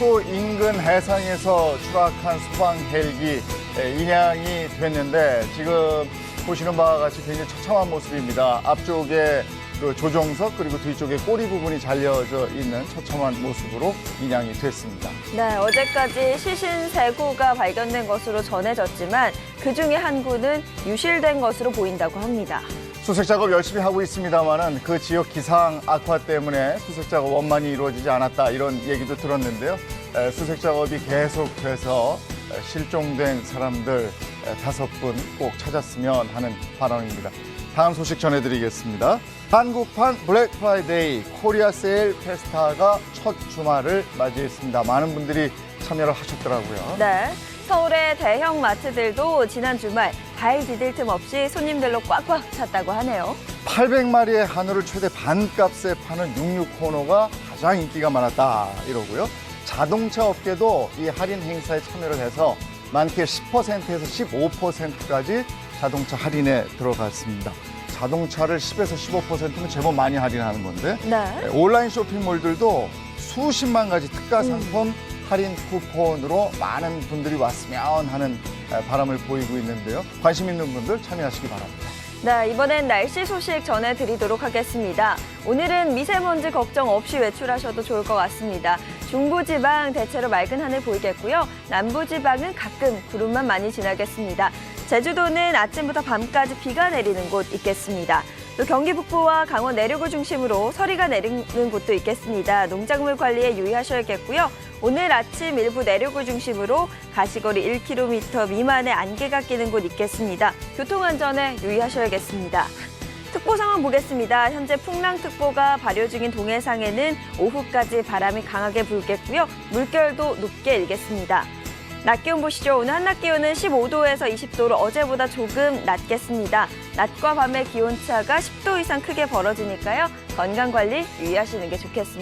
제주도 인근 해상에서 추락한 소방 헬기 에, 인양이 됐는데 지금 보시는 바와 같이 굉장히 처참한 모습입니다. 앞쪽에 그 조종석 그리고 뒤쪽에 꼬리 부분이 잘려져 있는 처참한 모습으로 인양이 됐습니다. 네, 어제까지 시신 세 구가 발견된 것으로 전해졌지만 그 중에 한 구는 유실된 것으로 보인다고 합니다. 수색 작업 열심히 하고 있습니다만은 그 지역 기상 악화 때문에 수색 작업 원만히 이루어지지 않았다 이런 얘기도 들었는데요. 에, 수색 작업이 계속돼서 에, 실종된 사람들 에, 다섯 분 꼭 찾았으면 하는 바람입니다. 다음 소식 전해드리겠습니다. 한국판 블랙 프라이데이 코리아 세일 페스타가 첫 주말을 맞이했습니다. 많은 분들이 참여를 하셨더라고요. 네. 서울의 대형 마트들도 지난 주말 발 디딜 틈 없이 손님들로 꽉꽉 찼다고 하네요. 800마리의 한우를 최대 반값에 파는 육육 코너가 가장 인기가 많았다 이러고요. 자동차 업계도 이 할인 행사에 참여를 해서 많게 10%에서 15%까지 자동차 할인에 들어갔습니다. 자동차를 10에서 15%면 제법 많이 할인하는 건데 네. 온라인 쇼핑몰들도 수십만 가지 특가 상품 할인 쿠폰으로 많은 분들이 왔으면 하는 바람을 보이고 있는데요. 관심 있는 분들 참여하시기 바랍니다. 네, 이번엔 날씨 소식 전해드리도록 하겠습니다. 오늘은 미세먼지 걱정 없이 외출하셔도 좋을 것 같습니다. 중부지방 대체로 맑은 하늘 보이겠고요. 남부지방은 가끔 구름만 많이 지나겠습니다. 제주도는 아침부터 밤까지 비가 내리는 곳 있겠습니다. 또 경기 북부와 강원 내륙을 중심으로 서리가 내리는 곳도 있겠습니다. 농작물 관리에 유의하셔야겠고요. 오늘 아침 일부 내륙을 중심으로 가시거리 1km 미만의 안개가 끼는 곳 있겠습니다. 교통안전에 유의하셔야겠습니다. 특보 상황 보겠습니다. 현재 풍랑특보가 발효 중인 동해상에는 오후까지 바람이 강하게 불겠고요. 물결도 높게 일겠습니다. 낮 기온 보시죠. 오늘 한낮 기온은 15도에서 20도로 어제보다 조금 낮겠습니다. 낮과 밤의 기온 차가 10도 이상 크게 벌어지니까요. 건강 관리 유의하시는 게 좋겠습니다.